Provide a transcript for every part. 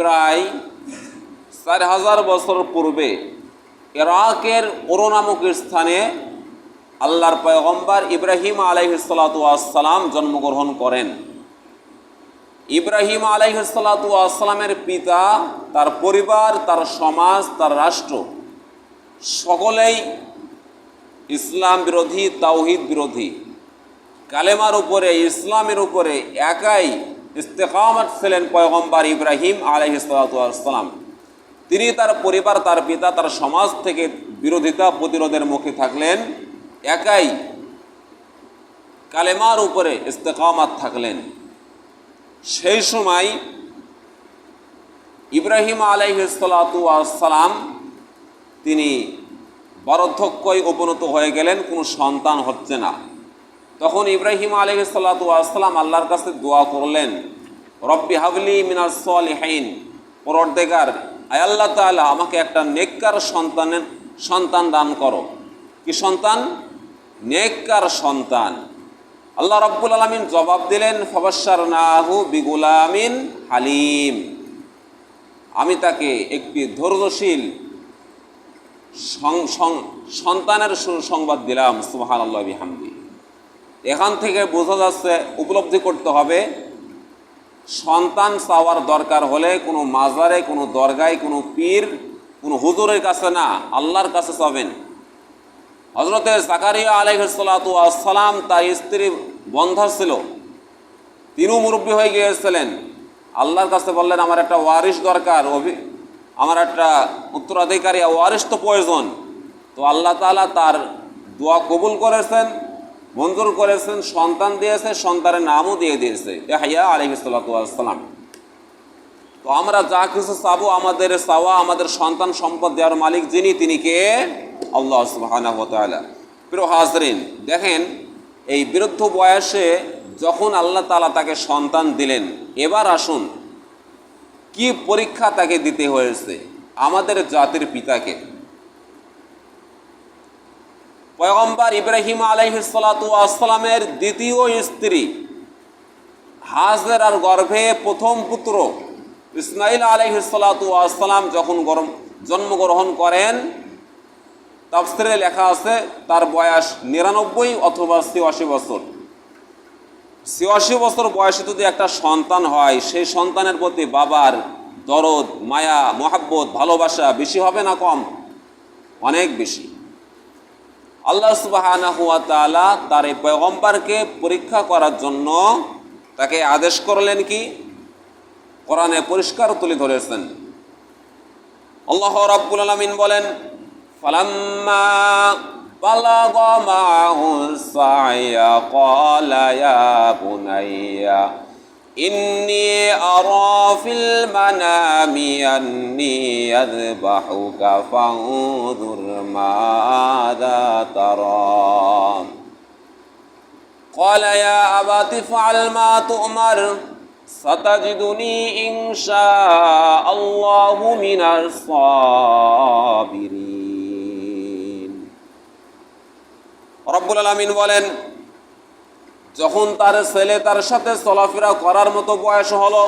প্রায় চার হাজার বছর পূর্বে ইরাকের ওরো নামক স্থানে আল্লাহর পয়গম্বর ইব্রাহিম আলাইহিসালাতাম জন্মগ্রহণ করেন। ইব্রাহিম আলাইহিসালাতামের পিতা, তার পরিবার, তার সমাজ, তার রাষ্ট্র সকলেই ইসলাম বিরোধী, তাওহিদ বিরোধী। কালেমার উপরে, ইসলামের উপরে একাই ইস্তেকামত ছিলেন পয়গম্বর ইব্রাহিম আলহিসাল্লাম তিনি তার পরিবার, তার পিতা, তার সমাজ থেকে বিরোধিতা প্রতিরোধের মুখে থাকলেন, একাই কালেমার উপরে ইস্তেকামাত থাকলেন। সেই সময় ইব্রাহিম আলাইহিসালাম তিনি বার্ধক্যই উপনীত হয়ে গেলেন, কোনো সন্তান হচ্ছে না। তখন ইব্রাহিম আলহিসাল্লাম আল্লাহর কাছে দোয়া করলেন, রব্বি হাবলি মিনাস সলিহাইন পরদেগার আয় আল্লাহ তাআলা, আমাকে একটা নেককার সন্তানের সন্তান দান করো। কি সন্তান? নেককার সন্তান। আল্লাহ রব্বুল আলমিন জবাব দিলেন ফবাসার নাহু বিগুলামিন হালিম। আমি তাকে একটি ধৈর্যশীল সন্তানের সুসংবাদ দিলাম সুবাহান আল্লাহ বিহামদি। এখান থেকে বোঝা যাচ্ছে উপলব্ধি করতে হবে, সন্তান চাওয়ার দরকার হলে কোনো মাজারে, কোনো দরগায়, কোনো পীর, কোনো হুজুরের কাছে না, আল্লাহর কাছে চাবেন হজরতে জাকারিয়া আলাইসালাম তার স্ত্রী বন্ধা ছিল। তিনিও মুরব্বী হয়ে গিয়েছিলেন। আল্লাহর কাছে বললেন, আমার একটা ওয়ারিশ দরকার, অভি, আমার একটা উত্তরাধিকারী, ওয়ারিশ তো প্রয়োজন। তো আল্লাহ তাআলা তার দোয়া কবুল করেছেন। মঞ্জুর করেছেন, সন্তান দিয়েছে, সন্তানের নামও দিয়ে দিয়েছে। হাইয়া আলহিসাল্লাম তো আমরা যা কিছু চাবো, আমাদের চাওয়া, আমাদের সন্তান সম্পদ দেওয়ার মালিক যিনি, তিনি কে? আল্লাহ সুবাহানা প্রিয় হাজরিন, দেখেন, এই বিরুদ্ধ বয়সে যখন আল্লাহ তালা তাকে সন্তান দিলেন, এবার আসুন, কি পরীক্ষা তাকে দিতে হয়েছে? আমাদের জাতির পিতাকে। পয়গম্বর ইব্রাহিম আলাইহিসালামের দ্বিতীয় স্ত্রী হাজরার গর্ভে প্রথম পুত্র ইসমাইল আলাইহিসালাম যখন গরম, জন্মগ্রহণ করেন, তাফসিরে লেখা আছে তার বয়স নিরানব্বই অথবা ছিয়াশি বছর। ছিয়াশি বছর বয়সে যদি একটা সন্তান হয়, সেই সন্তানের প্রতি বাবার দরদ, মায়া, মহাব্বত, ভালোবাসা বেশি হবে না কম? অনেক বেশি। আল্লাহ সুবাহানা তাআলা তার এই পয়গম্বরকে পরীক্ষা করার জন্য তাকে আদেশ করলেন কি? কোরআনে পরিষ্কার তুলে ধরেছেন। আল্লাহ রাব্বুল আলামিন বলেন, ফালাম্মা ইন্নী আরা ফিল মানামি আন্নী আযবাহুকা ফানজুর মাযা তারা قال يا أبت افعل ما تؤمر ستجدني إن شاء الله من الصابرين রব্বুল আলমিন বলেন যখন তার ছেলে তার সাথে চলাফেরা করার মতো বয়স হলো,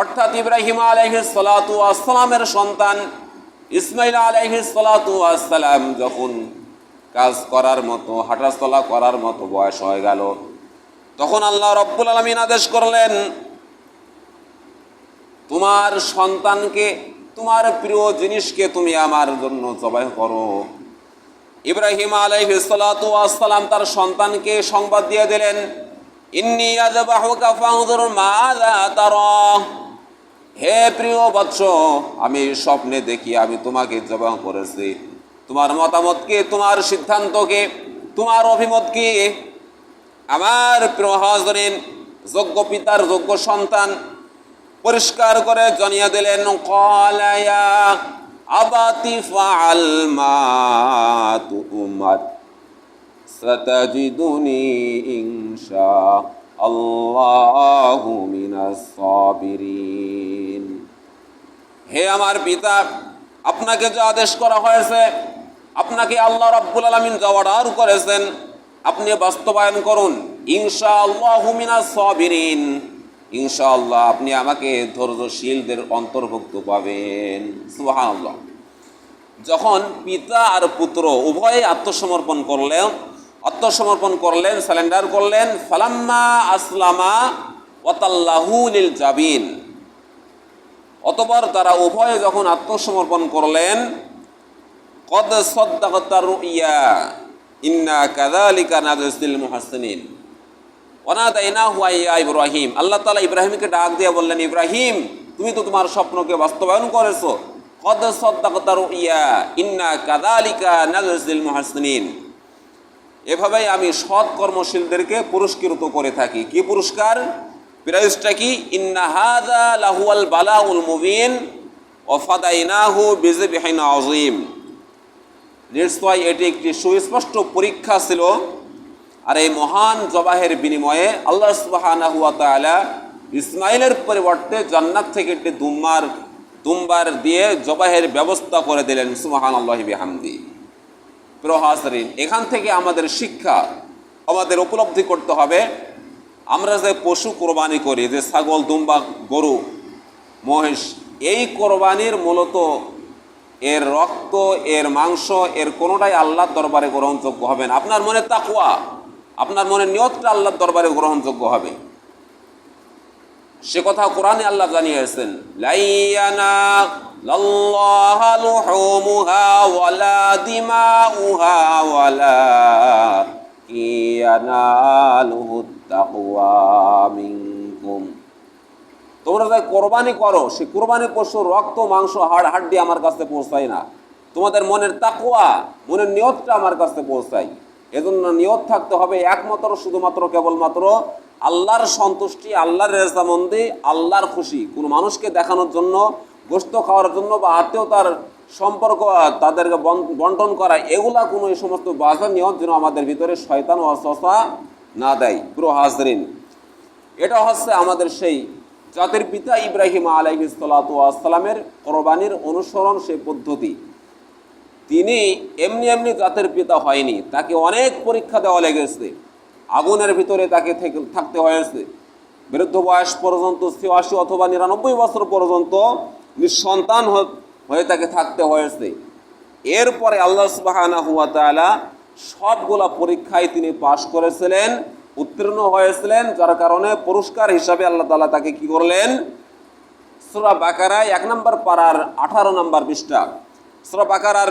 অর্থাৎ ইব্রাহিম আলহি সালাতু আসসালামের সন্তান ইসমাইল আলহি সালাতু আসসালাম যখন কাজ করার মতো, হাঁটাচলা করার মতো বয়স হয়ে গেল, তখন আল্লাহ রব্বুল আলমিন আদেশ করলেন, তোমার সন্তানকে, তোমার প্রিয় জিনিসকে তুমি আমার জন্য জবাই করো। ইব্রাহিম আলাইহিসালাম তার সন্তানকে সংবাদ দিয়ে দিলেন হে প্রিয় বৎস আমি স্বপ্নে দেখি, আমি তোমাকে জবাহ করেছি। তোমার মতামতকে তোমার সিদ্ধান্তকে তোমার অভিমত কি? আমার প্রিয় হাজরিন, যোগ্য পিতার যোগ্য সন্তান পরিষ্কার করে জানিয়ে দিলেন কলায়া আবাতি ফাল মা তুমার ستجدني إن شاء الله من الصابرين হে আমার পিতা আপনাকে যে আদেশ করা হয়েছে আপনাকে আল্লাহ রাব্বুল আলামিন যা অর্ডার করেছেন আপনি বাস্তবায়ন করুন ইনশা আল্লাহ মিনাস সাবিরিন ইনশাআল্লাহ আপনি আমাকে ধৈর্যশীলদের অন্তর্ভুক্ত পাবেন। সুবহানাল্লাহ। যখন পিতা আর পুত্র উভয়ে আত্মসমর্পণ করলেন আত্মসমর্পণ করলেন, স্যালেন্ডার করলেন, ফালাম্মা আসলামা ওয়াতাল্লাহু লিল জাবিন। অতপর তারা উভয়ে যখন আত্মসমর্পণ করলেন, কদ সদ্দাকতার ইয়া ইন্না কাদালিকা নাজসিল মুহাসসিনিন ওনাদাইনা হুয়াইয়া ইব্রাহিম। আল্লাহ তালা ইব্রাহিমকে ডাক দিয়ে বললেন, ইব্রাহিম, তুমি তো তোমার স্বপ্নকে বাস্তবায়ন করেছ। কদ সদ্দাকতার ইয়া ইন্না কাদালিকা নাজসিল মুহাসসিনিন এভাবেই আমি সৎ কর্মশীলদেরকে পুরস্কৃত করে থাকি। কি পুরস্কার? প্রাইজটা কি? ইন্না হাদা লাহুয়াল বালাউল মুবিন ওফাদাইনাহু বিজবিহিন আযীম। নিশ্চয় এটি একটি সুস্পষ্ট পরীক্ষা ছিল। আর এই মহান জবাহের বিনিময়ে আল্লাহ সুবহানাহু ওয়া তাআলা ইসমাইলের পরিবর্তে জান্নাত থেকে একটি দুম্বার দুম্বার দিয়ে জবাহের ব্যবস্থা করে দিলেন, সুবহানাল্লাহি বিহামদি। প্রহাসরিন এখান থেকে আমাদের শিক্ষা আমাদের উপলব্ধি করতে হবে। আমরা যে পশু কোরবানি করি, যে ছাগল, দুম্বা, গরু, মহিষ, এই কোরবানির মূলত এর রক্ত, এর মাংস, এর কোনোটাই আল্লাহর দরবারে গ্রহণযোগ্য হবে না। আপনার মনে তাকুয়া আপনার মনে নিয়তটা আল্লাহর দরবারে গ্রহণযোগ্য হবে। সে কথা কোরআনে আল্লাহ জানিয়েছেন লাইয়ানা তোমরা যাই কোরবানি করো, সে কোরবানি পশুর রক্ত, মাংস, হাড়, হাড্ডি আমার কাছে পৌঁছায় না। তোমাদের মনের তাকুয়া মনের নিয়তটা আমার কাছে পৌঁছায়। এজন্য নিয়ত থাকতে হবে একমাত্র, শুধুমাত্র, কেবলমাত্র আল্লাহর সন্তুষ্টি, আল্লাহর রেজামন্দি আল্লাহর খুশি। কোনো মানুষকে দেখানোর জন্য গোস্ত খাওয়ার জন্য বা আত্মীয়তার সম্পর্ক তাদেরকে বন- বন্টন করা, এগুলা কোনো এই সমস্ত বাজার নিয়ত যেন আমাদের ভিতরে শয়তান সসা না দেয়। পুরো হাজরিন, এটা হচ্ছে আমাদের সেই জাতির পিতা ইব্রাহিম আলাইহিসালামের কোরবানির অনুসরণ সেই পদ্ধতি। তিনি এমনি এমনি জাতের পিতা হয়নি, তাকে অনেক পরীক্ষা দেওয়া লেগেছে। আগুনের ভিতরে তাকে থাকতে হয়েছে। বৃদ্ধ বয়স পর্যন্ত, ছিয়াশি অথবা নিরানব্বই বছর পর্যন্ত নিঃসন্তান হয়ে তাকে থাকতে হয়েছে। এরপরে আল্লাহ সুবাহানা হুয়া তাআলা সবগুলা পরীক্ষায় তিনি পাশ করেছিলেন, উত্তীর্ণ হয়েছিলেন, যার কারণে পুরস্কার হিসাবে আল্লাহ তালা তাকে কি করলেন? সুরা বাকারায় এক নম্বর পাড়ার আঠারো নম্বর পৃষ্ঠা। সুরা বাকারার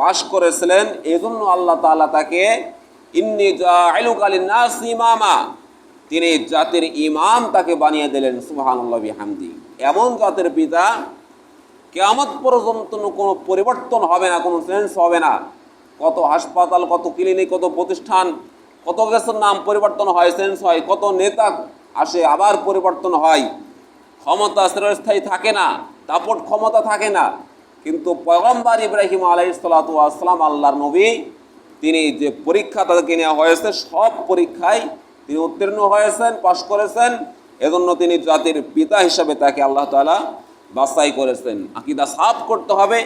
পাশ করেছিলেন এই জন্য আল্লাহ তাআলা তাকে, ইন্নি লিন্নাস ইমামা। তিনি জাতির ইমাম তাকে বানিয়ে দিলেন, সুবহানাল্লাহ বিহামদি। এমন জাতির পিতা কেয়ামত পর্যন্ত কোনো পরিবর্তন হবে না, কোনো চেঞ্জ হবে না। কত হাসপাতাল, কত ক্লিনিক কত প্রতিষ্ঠান, কত কিছুর নাম পরিবর্তন হয় চেঞ্জ হয়, কত নেতা আসে, আবার পরিবর্তন হয়। ক্ষমতা চিরস্থায়ী থাকে না, দাপট ক্ষমতা থাকে না। কিন্তু পয়গম্বর ইব্রাহিম আলাইসালাতু আসসালাম আল্লাহর নবী, তিনি যে পরীক্ষা তাদেরকে নেওয়া হয়েছে, সব পরীক্ষায় তিনি উত্তীর্ণ হয়েছেন, পাশ করেছেন। এজন্য তিনি জাতির পিতা হিসাবে তাকে আল্লাহ তাআলা বাছাই করেছেন। আকিদা সাফ করতে হবে,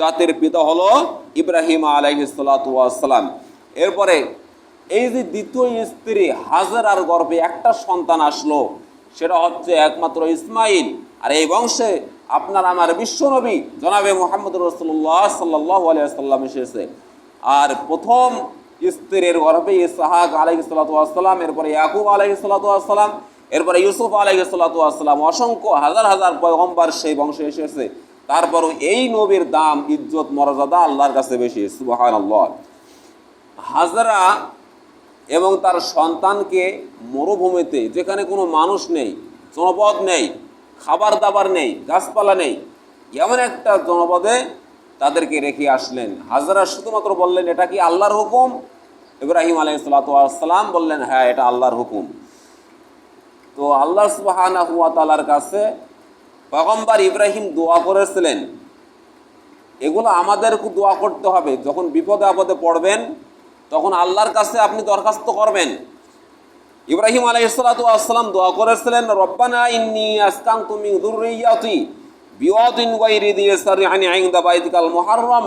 জাতির পিতা হলো ইব্রাহিম আলাইহিসালাম এরপরে এই যে দ্বিতীয় স্ত্রী হাজারার গর্ভে একটা সন্তান আসলো, সেটা হচ্ছে একমাত্র ইসমাইল। আর এই বংশে আপনার আমার বিশ্বনবী জনাবে মোহাম্মদ রসুল্লাহ সাল্লাহ এসেছে। আর প্রথম স্ত্রীর গর্ভে ইসাহাক আলহি সাল্লাতাম এরপরে ইয়াকুব আলহি সাল্লাতাম এরপরে ইউসুফ আলহি সাল্লাতাম অসংখ্য হাজার হাজার পয়গম্বার সেই বংশে এসেছে। তারপরও এই নবীর দাম, ইজ্জত, মর্যাদা আল্লাহর কাছে বেশি সুবাহান হাজারা এবং তার সন্তানকে মরুভূমিতে, যেখানে কোনো মানুষ নেই, জনপদ নেই খাবার দাবার নেই, গাছপালা নেই। এমন একটা জনপদে তাদেরকে রেখে আসলেন। হাজারা শুধুমাত্র বললেন, এটা কি আল্লাহর হুকুম? ইব্রাহিম আলাই সালাতাম বললেন হ্যাঁ এটা আল্লাহর হুকুম। তো আল্লাহ সুবাহানা কাছে পগম্বর ইব্রাহিম দোয়া করেছিলেন, এগুলো আমাদেরকে দোয়া করতে হবে। যখন বিপদে আপদে পড়বেন, তখন আল্লাহর কাছে আপনি দরখাস্ত করবেন। ইব্রাহিম আলাইসালাম দোয়া করেছিলেন, রব্বানা ইন্নি আসকান তুমি দুর্রিয়াতি বিওয়াতিন গায়রি দিয়ে সারিআনি ইনদা বাইতিকাল মুহাররম।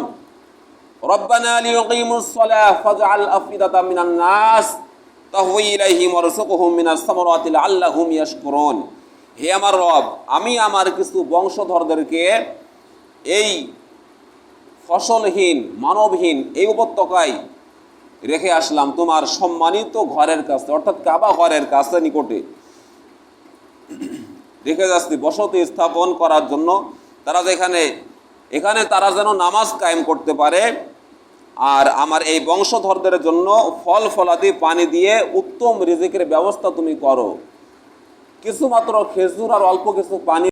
রব্বানা লিয়ুকিমুস সালাহ ফাজআল আফিদাতাম মিনান নাস, তাহওয়ি ইলাইহিম ওয়ারযুকহুম মিনাস সামারাতি লাআল্লাহুম ইয়াশকুরুন। হে আমার রব, আমি আমার কিছু বংশধরদেরকে এই ফসলহীন, মানবহীন এই উপত্যকায় রেখে আসলাম তোমার সম্মানিত ঘরের কাছে, অর্থাৎ কাবা ঘরের কাছে নিকটে। রেখে যাচ্ছি, বসতি স্থাপন করার জন্য। তারা যেখানে এখানে তারা যেন নামাজ কায়েম করতে পারে, আর আমার এই বংশধরদের জন্য ফল ফলাদি, পানি দিয়ে উত্তম রিজিকের ব্যবস্থা তুমি করো। কিছুমাত্র খেজুর আর অল্প কিছু পানি